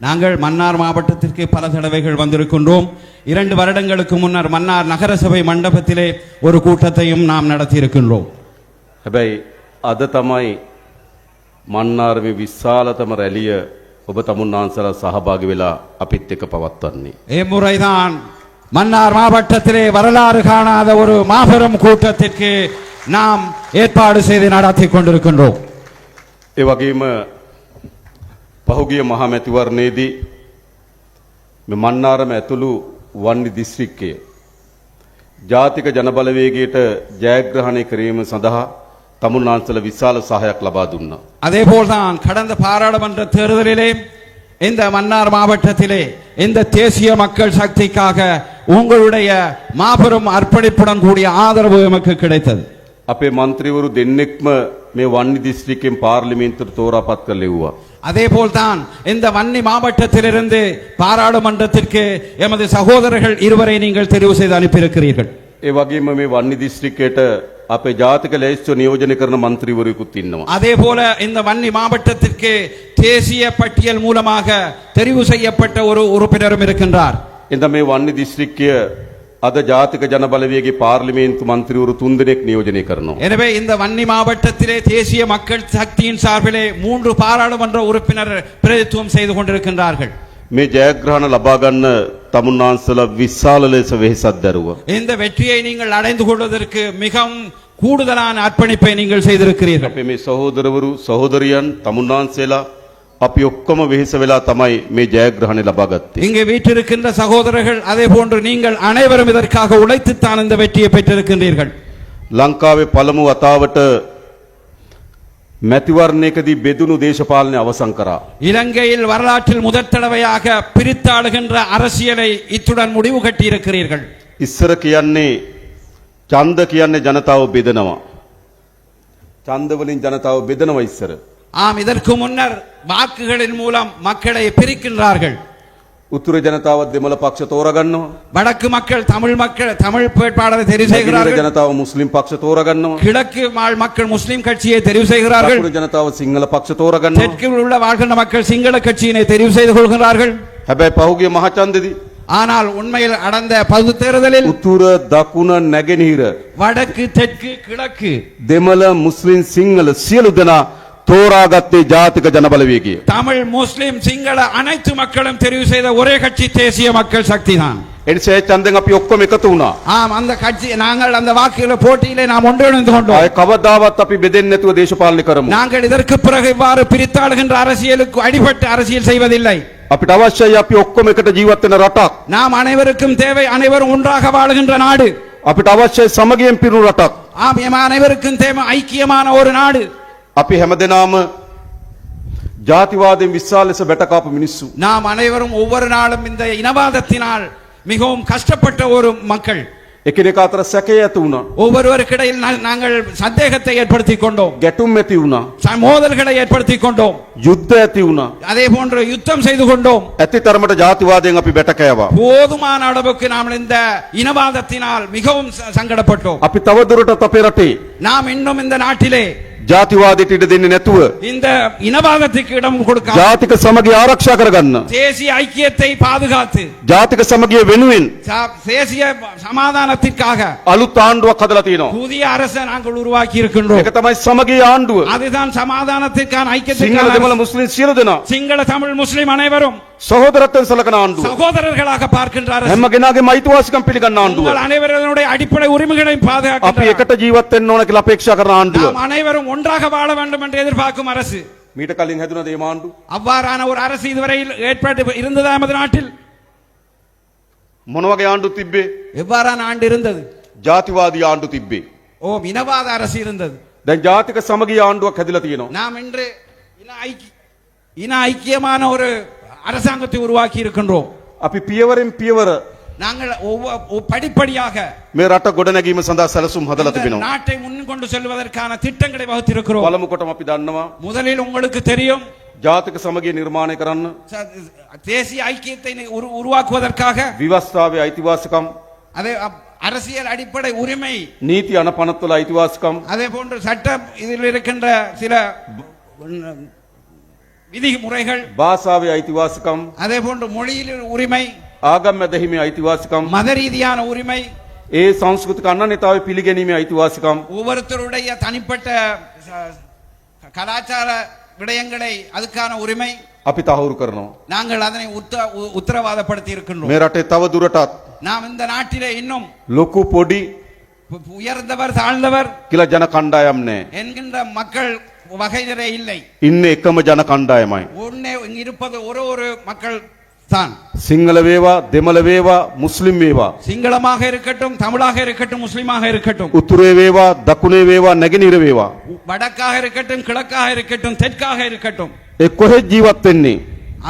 நாங்கள் மன்னார் மாவட்டத்திற்கு பல தடவைகள் வந்திருக்கின்றோம் இரண்டு வருடங்களுக்கு முன்னர் மன்னார் நகரசபை மண்டபத்திலே ஒரு கூட்டத்தையும் நாம் நடத்தியிருக்கின்றோம் හැබැයි අද තමයි මන්නාරමේ විශාලතම රැලිය ඔබ තමුන්නාන්සලා සහභාගි වෙලා අපිත් එක්ක පවත්වන්නේ. இம்முறைதான் மன்னார் மாவட்டத்திலே வரலாறு காணாத ஒரு மாபெரும் கூட்டத்திற்கு நாம் ஏற்பாடு செய்து நடத்தி கொண்டிருக்கின்றோம் ඒ වගේම පහුගිය මහමැතිවරණයේදී මේ මන්නාරම ඇතුළු වන්නි දිස්ත්‍රික්කය ජාතික ජනබලවේගයට ජයග්‍රහණය කිරීම සඳහා තමුන්නාන්සල විශාල සහයක් ලබා දුන්නා. அதேபோல்தான் கடந்த பாராளுமன்ற தேர்தலிலே இந்த மன்னார் மாவட்டத்திலே இந்த தேசிய மக்கள் சக்திக்காக உங்களுடைய மாபெரும் அர்ப்பணிப்புடன் கூடிய ஆதரவு எமக்கு கிடைத்தது අපේ මන්ත්‍රීවරු දෙන්නෙක්ම මේ වන්නි දිස්ත්‍රික්කෙන් පාර්ලිමේන්තුවට තෝරාපත් කළ ලෙව්වා. அதேபோல்தான் இந்த வன்னி மாவட்டத்திலிருந்து பாராளுமன்றத்திற்கு எமது சகோதரர்கள் இருவரை நீங்கள் தெரிவு செய்து அனுப்பியிருக்கிறீர்கள் ඒ වගේම මේ වන්නි දිස්ත්‍රික්කයට අපේ ජාතික ලේස්තු නියෝජනය කරන මන්ත්‍රීවරයෙකුත් ඉන්නවා. அதே போல இந்த வன்னி மாவட்டத்திற்கு தேசிய பட்டியல் மூலமாக தெரிவு செய்யப்பட்ட ஒரு உறுப்பினரும் இருக்கின்றார் එඳ මේ වන්නි දිස්ත්‍රික්කය අද ජාතික ජනබලවේගේ පාර්ලිමේන්තු මන්ත්‍රීවරු තුන්දෙනෙක් නියෝජනය කරනවා. எனவே இந்த வன்னி மாவட்டத்திலே தேசிய மக்கள் சக்தியின் சார்பிலே மூன்று பாராளுமன்ற உறுப்பினர் பிரதித்துவம் செய்து கொண்டிருக்கின்றார்கள் මේ ජයග්‍රහණ ලබා ගන්න තමුන්නාන්සල විශාල ලෙස වෙහෙසක් දැරුවා. இந்த வெற்றியை நீங்கள் அடைந்து கொள்வதற்கு மிகவும் கூடுதலான அர்ப்பணிப்பை நீங்கள் செய்திருக்கிறீர்கள் අපේ මේ සහෝදරවරු සහෝදරියන් තමුන්නාන්සේලා අපි ඔක්කොම වෙහෙස වෙලා තමයි මේ ජයග්‍රහණය ලබා ගත්තේ. இங்கே வீற்றிருக்கின்ற சகோதரர்கள் அதே போன்று நீங்கள் அனைவரும் இதற்காக உழைத்துத்தான் இந்த வெற்றியை பெற்றிருக்கின்றீர்கள் ලංකාවේ පළමු වතාවට මැතිවරණයකදී බෙදුණු දේශපාලනය අවසන් කරා. இலங்கையில் வரலாற்றில் முதற் தடவையாக பிரித்தாளுகின்ற அரசியலை இத்துடன் முடிவு கட்டியிருக்கிறீர்கள் ඉස්සර කියන්නේ ඡන්ද කියන්නේ ජනතාව බෙදනවා. ඡන්ද වලින් ජනතාව බෙදනවා ඉස්සර. ஆம் இதற்கு முன்னர் வாக்குகளின் மூலம் மக்களை பிரிக்கின்றார்கள் උතුර ජනතාව දෙමළ පක්ෂ තෝරගන්නවා. வடக்கு மக்கள் தமிழ் மக்கள் தமிழ் வேட்பாளரை தெரிவு නැගෙනහිර செய்கிறார்கள் ජනතාව මුස්ලිම් පක්ෂ තෝරගන්නවා. கிழக்கு வாழ் மக்கள் முஸ்லிம் கட்சியை தெரிவு செய்கிறார்கள் දකුණු ජනතාව සිංහල පක්ෂ තෝරගන්නවා. தெற்கில் உள்ள வாழ்கின்ற மக்கள் சிங்கள கட்சியினை தெரிவு செய்து கொள்கிறார்கள் හැබැයි පහුගිය මහචන්දෙදී ஆனால் உண்மையில் அடந்த பகுதி தேர்தலில் උතුර දකුණ නැගෙනහිර வடக்கு தெற்கு கிழக்கு දෙමළ මුස්ලිම් සිංහල සියලු දෙනා තෝරාගත්තේ ජාතික ජනබලවේගය. தமிழ் முஸ்லிம் சிங்கள அனைத்து மக்களும் தெரிவு செய்த ஒரே கட்சி தேசிய மக்கள் சக்தி தான் එනිසා ඒ ඡන්දෙන් අපි ඔක්කොම එකතු වුණා. ஆம் அந்த கட்சி நாங்கள் அந்த வாக்குகள போட்டியிலே நாம் ஒன்றிணைந்து கொண்டோம் ආය කවදාවත් අපි බෙදෙන්නේ නැතුව දේශපාලනය කරමු. நாங்கள் இதற்கு பிறகு இவ்வாறு பிரித்தாளுகின்ற அரசியலுக்கு அடிபட்டு அரசியல் செய்வதில்லை අපිට අවශ්‍යයි අපි ඔක්කොම එකට ජීවත් වෙන රටක්. நாம் அனைவருக்கும் தேவை அனைவரும் ஒன்றாக வாழுகின்ற நாடு අපිට අවශ්‍යයි සමගියෙන් පිරුණු රටක්. ஆம் எம் அனைவருக்கும் தேவை ஐக்கியமான ஒரு நாடு අපි හැමදෙනාම ජාතිවාදයෙන් විශාල ලෙස බැටකාපු මිනිස්සු. நாம் அனைவரும் ஒவ்வொரு நாளும் இந்த இனவாதத்தினால் மிகவும் கஷ்டப்பட்ட ஒரு மக்கள் එකිනෙක අතර සැකේ ඇති වුණා. ஒவ்வொருவருக்கிடையில் நா- நாங்கள் சந்தேகத்தை ஏற்படுத்திக் கொண்டோம் ගැටුම් ඇති වුණා. ச- மோதல்களை ஏற்படுத்திக் கொண்டோம் යුද්ධ ඇති වුණා. அதே போன்று யுத்தம் செய்து கொண்டோம் ඇති තරමට ජාතිවාදයෙන් අපි බැටකෑවා. போதுமான அளவுக்கு நாம் இந்த இனவாதத்தினால் மிகவும் ச- சங்கடப்பட்டோம் අපි තවදුරටත් අපේ රටේ நாம் இன்னும் இந்த நாட்டிலே ජාතිවාදයට ඉඩ දෙන්නේ නැතුව இந்த இனவாதத்துக்கு இடம் கொடுக்க ජාතික සමගිය ආරක්ෂා කරගන්න. தேசிய ஐக்கியத்தை பாதுகாத்து ජාතික සමගිය වෙනුවෙන් ச- தேசிய சமாதானத்திற்காக අලුත් ආණ්ඩුවක් හදලා තියෙනවා. புதிய அரசை நாங்கள் உருவாக்கி இருக்கின்றோம் ඒක තමයි සමගිය ආණ්ඩුව. அதுதான் சமாதானத்திற்கான සිංහල ஐக்கியத்திற்கான දෙමළ அரசு. මුස්ලිම් සියලු දෙනා சிங்கள தமிழ் முஸ்லிம் அனைவரும் සහෝදරත්වයෙන් සලකන ආණ්ඩුව. சகோதரர்களாக பார்க்கின்ற அரசு හැම කෙනාගේම අයිතිවාසිකම් පිළිගන්න ආණ්ඩුව. உங்கள் அனைவருடைய அடிப்படை உரிமைகளையும் අපි பாதுகாக்கின்ற එකට ජීවත් වෙන්න ඕන කියලා අපේක්ෂා කරන ආණ්ඩුව. நாம் அனைவரும் ஒன்றாக வாழ வேண்டும் என்று எதிர்பார்க்கும் அரசு මීට කලින් හැදුනද මේ ආණ්ඩුව? அவ்வாறான ஒரு அரசு இதுவரையில் ஏற்பட்டு இருந்ததா நமது நாட்டில் මොන වගේ ආණ්ඩු තිබ්බේ? எவ்வாறான ஆண்டு இருந்தது ජාතිවාදී ආණ්ඩු තිබ්බේ. ஓ இனவாத அரசு இருந்தது දැන් ජාතික සමගිය ආණ්ඩුවක් හැදිලා තියෙනවා. நாம் இன்று இன ஐக்கிய இன ஐக்கியமான ஒரு அரசாங்கத்தை உருவாக்கி இருக்கின்றோம் අපි පියවරෙන් පියවර நாங்கள் ஒவ்வொ- ஒ- படிப்படியாக මේ රට ගොඩනැගීම සඳහා සැලසුම් හදලා இந்த තිබෙනවා. நாட்டை முன் கொண்டு செல்வதற்கான திட்டங்களை வகுத்திருக்கிறோம் පළමු කොටම අපි දන්නවා முதலில் உங்களுக்கு தெரியும் ජාතික සමගිය නිර්මාණය කරන්න ச- தேசிய ஐக்கியத்தை உரு- உருவாக்குவதற்காக විවස්ථාවේ අයිතිවාසිකම් அதே அப்- அரசியல் அடிப்படை உரிமை නීති අනපනත්වල අයිතිවාසිකම් அதே போன்று சட்டம் இதில் இருக்கின்ற சில விதிமுறைகள் භාෂාවේ අයිතිවාසිකම් அதே போன்று மொழியில் உரிமை ආගම් ඇදහිමේ අයිතිවාසිකම් மத ரீதியான உரிமை ඒ සංස්කෘතික අනන්‍යතාවය පිළිගැනීමේ අයිතිවාසිකම් ஒவ்வொருத்தருடைய தனிப்பட்ட ச- கலாச்சார விடயங்களை அதுக்கான உரிமை අපි තහවුරු කරනවා. நாங்கள் அதனை உத்த- உ- உத்தரவாதப்படுத்தி இருக்கின்றோம் මේ රටේ තව දුරටත් நாம் இந்த நாட்டிலே இன்னும் ලොකු පොඩි உ- உயர்ந்தவர் தாழ்ந்தவர் කියලා ජන කණ්ඩායම් නෑ. என்கின்ற மக்கள் வகைதரே இல்லை ඉන්න එකම ජන කණ්ඩායමයි. உன்னே இங்கு இருப்பது ஒரு ஒரு மக்கள் தான் සිංහල වේවා දෙමළ වේවා මුස්ලිම් වේවා. சிங்களமாக இருக்கட்டும் தமிழாக இருக்கட்டும் முஸ்லிமாக இருக்கட்டும் උතුරේ වේවා දකුණේ වේවා නැගෙනහිර වේවා. வடக்காக இருக்கட்டும் கிழக்காக இருக்கட்டும் தெற்காக இருக்கட்டும் ඒ කොහෙත් ජීවත් වෙන්නේ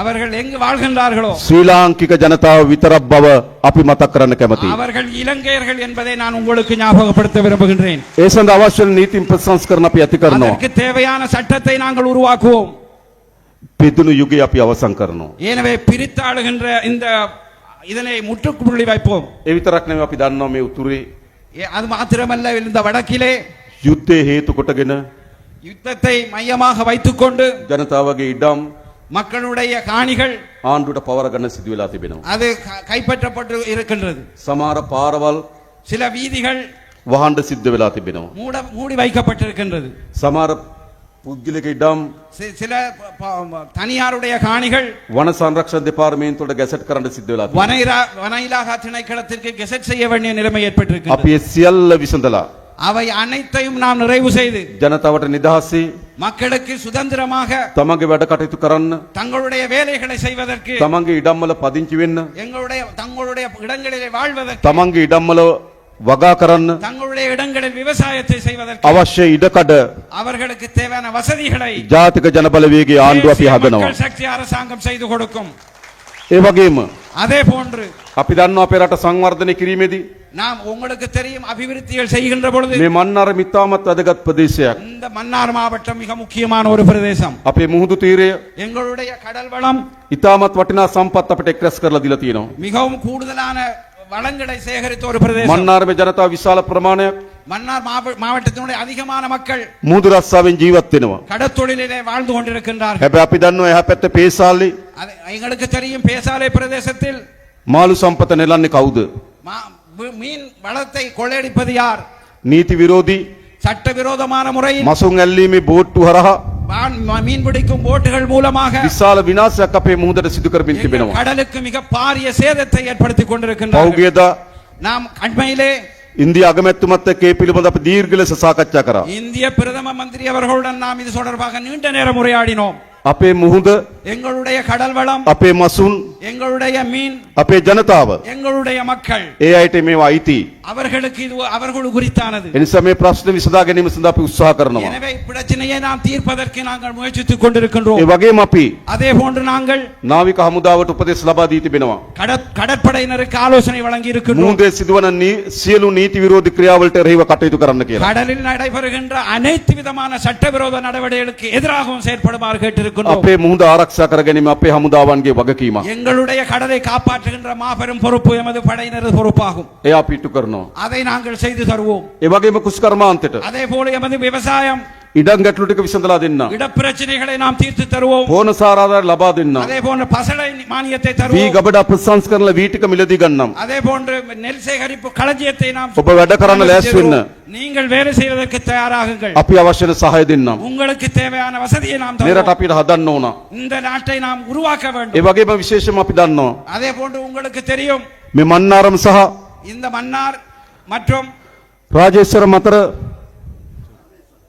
அவர்கள் எங்கு வாழ்கின்றார்களோ ශ්‍රී ලාංකික ජනතාව විතරක් බව අපි මතක් කරන්න කැමතියි. அவர்கள் இலங்கையர்கள் என்பதை நான் உங்களுக்கு ஞாபகப்படுத்த விரும்புகின்றேன் ඒ සඳහා අවශ්‍ය වන නීතින් ප්‍රසංස්කරණ අපි ඇති කරනවා. அதற்கு தேவையான சட்டத்தை நாங்கள் உருவாக்குவோம் පිදුණු යුගය අපි අවසන් කරනවා. எனவே பிரித்தாளுகின்ற இந்த இதனை முற்றுப்புள்ளி வைப்போம் ඒ විතරක් නෙවෙයි අපි දන්නවා මේ උතුරේ ஏ- அது மாத்திரமல்ல இந்த வடக்கிலே යුද්ධය හේතු කොටගෙන யுத்தத்தை மையமாக வைத்துக்கொண்டு ජනතාවගේ ඉඩම් மக்களுடைய காணிகள் ආණ්ඩුවට පවර ගන්න සිදු වෙලා තිබෙනවා. அது க- கைப்பற்றப்பட்டு இருக்கின்றது සමහර පාරවල් சில வீதிகள் වහන්න සිද්ධ වෙලා තිබෙනවා. மூட மூடி வைக்கப்பட்டிருக்கின்றது සමහර පුද්ගලික ඉඩම් சி- சில ப- ப- தனியாருடைய காணிகள் වන සංරක්ෂණ දෙපාර්තමේන්තුවට ගැසට් කරන්න සිද්ධ වෙලා තිබෙනවා. வனைரா வன திணைக்களத்திற்கு கெசட் செய்ய வேண்டிய நிலைமை ஏற்பட்டிருக்கிறது අපි ඒ සියල්ල විසඳලා அவை அனைத்தையும் நாம் நிறைவு செய்து ජනතාවට නිදහසේ மக்களுக்கு சுதந்திரமாக තමන්ගේ වැඩ කටයුතු කරන්න தங்களுடைய வேலைகளை செய்வதற்கு තමන්ගේ ඉඩම්වල පදිංචි වෙන්න எங்களுடைய தங்களுடைய இடங்களிலே வாழ்வதற்கு තමන්ගේ ඉඩම්වල වගා කරන්න தங்களுடைய இடங்களில் விவசாயத்தை செய்வதற்கு අවශ්‍ය ඉඩකඩ அவர்களுக்கு தேவையான வசதிகளை ජාතික ජනබලවේගේ ආණ්ඩුව අපි தேசிய හදනවා. மக்கள் சக்தி அரசாங்கம் செய்து கொடுக்கும் ඒ වගේම அதே போன்று අපි දන්නවා අපේ රට සංවර්ධනය කිරීමේදී நாம் உங்களுக்கு தெரியும் அபிவிருத்திகள் செய்கின்ற பொழுது මේ මන්නාර මිතාමත් වැදගත් ප්‍රදේශයක්. இந்த மன்னார் மாவட்டம் மிக முக்கியமான ஒரு பிரதேசம் අපේ මුහුදු තීරය எங்களுடைய கடல் வளம் ඉතාමත් වටිනා සම්පත් අපට එක්රැස් කරලා දීලා තියෙනවා. மிகவும் கூடுதலான வளங்களை சேகரித்த ஒரு பிரதேசம் මන්නාරමේ ජනතාව විශාල ප්‍රමාණයක් மன்னார் மாவ- மாவட்டத்தினுடைய அதிகமான மக்கள் මුහුදු රස්සාවෙන් ජීවත් වෙනවා. கடத்தொழிலிலே வாழ்ந்து கொண்டிருக்கின்றார்கள் හැබැයි අපි දන්නවා එහා පැත්තේ පේසාල්ලි அது எங்களுக்கு தெரியும் பேசாலை பிரதேசத்தில் මාළු සම්පත නෙලන්නේ කවුද? மா- மீ- மீன் வளத்தை கொள்ளையடிப்பது யார் නීති විරෝධී சட்டவிரோதமான முறையில் මසුන් ඇල්ලීමේ බෝට්ටු හරහා வான்- ம- மீன் பிடிக்கும் போட்டுகள் மூலமாக විශාල විනාශයක් අපේ මුහුදට සිදු කරමින් எங்கள் තිබෙනවා. கடலுக்கு மிக பாரிய சேதத்தை ஏற்படுத்தி கொண்டிருக்கின்றார்கள் පෞගියදා நாம் அண்மையிலே ඉන්දිය අගමැතිතුමත් එක්ක ඒ පිළිබඳ අපි දීර්ඝ ලෙස සාකච්ඡා කරා. இந்திய பிரதம மந்திரி அவர்களுடன் நாம் இது தொடர்பாக நீண்ட நேரம் உரையாடினோம் අපේ මුහුද, எங்களுடைய கடல் வளம் අපේ මසුන්, எங்களுடைய மீன் අපේ ජනතාව எங்களுடைய மக்கள் ඒ අයට මේවා අයිති. அவர்களுக்கு இது அவர்கள் குறித்தானது එනිසා මේ ප්‍රශ්න විසඳා ගැනීම සඳහා අපි උත්සාහ කරනවා. எனவே பிரச்சனையை நாம் தீர்ப்பதற்கு நாங்கள் முயற்சித்துக் கொண்டிருக்கின்றோம் ඒ වගේම අපි அதே போன்று நாங்கள் නාවික හමුදාවට උපදෙස් ලබා දී තිබෙනවා. கடற்- கடற்படையினருக்கு ஆலோசனை வழங்கி இருக்கின்றோம் මුහුදේ සිදුවන නී- සියලු නීති විරෝධී ක්‍රියාවලට එරෙහිව කටයුතු කරන්න කියලා. கடலில் நடைபெறுகின்ற அனைத்து விதமான சட்டவிரோத நடவடிக்கைகளுக்கு எதிராகவும் செயற்படுமாறு கேட்டிருக்கின்றோம் අපේ මුහුද ආරක්ෂා කර ගැනීම අපේ හමුදාවන්ගේ වගකීමක්. எங்களுடைய கடலை காப்பாற்றுகின்ற மாபெரும் பொறுப்பு எமது படையினரது பொறுப்பாகும் එය අපි ඉටු කරනවා. அதை நாங்கள் செய்து தருவோம் ඒ වගේම කුස්කර්මාන්තයට அதே போல எமது விவசாயம் ඉඩම් ගැටලු ටික විසඳලා දෙන්න. இடப்பிரச்சனைகளை நாம் தீர்த்து தருவோம் පෝන සාරාධාර ලබා දෙන්න. அதே போன்ற பசலை மானியத்தை වී தருவோம் ගබඩා ප්‍රසංස්කරණ වී ටික මිලදී ගන්නම්. அதே போன்று நெல் சேகரிப்பு களஞ்சியத்தை நாம் ඔබ වැඩ කරන්න ලෑස්ති වෙන්න. நீங்கள் வேலை செய்வதற்கு தயாராகுங்கள் අපි අවශ්‍ය වෙන සහාය දෙන්නම්. உங்களுக்கு தேவையான வசதியை நாம் මේ රට தருவோம் අපිට හදන්න ඕන. இந்த நாட்டை நாம் உருவாக்க ඒ வேண்டும் වගේම විශේෂම අපි දන්නවා. அதே போன்று உங்களுக்கு தெரியும் මේ මන්නාරම් සහ இந்த மன்னார் மற்றும் රාජේශ්වර මතර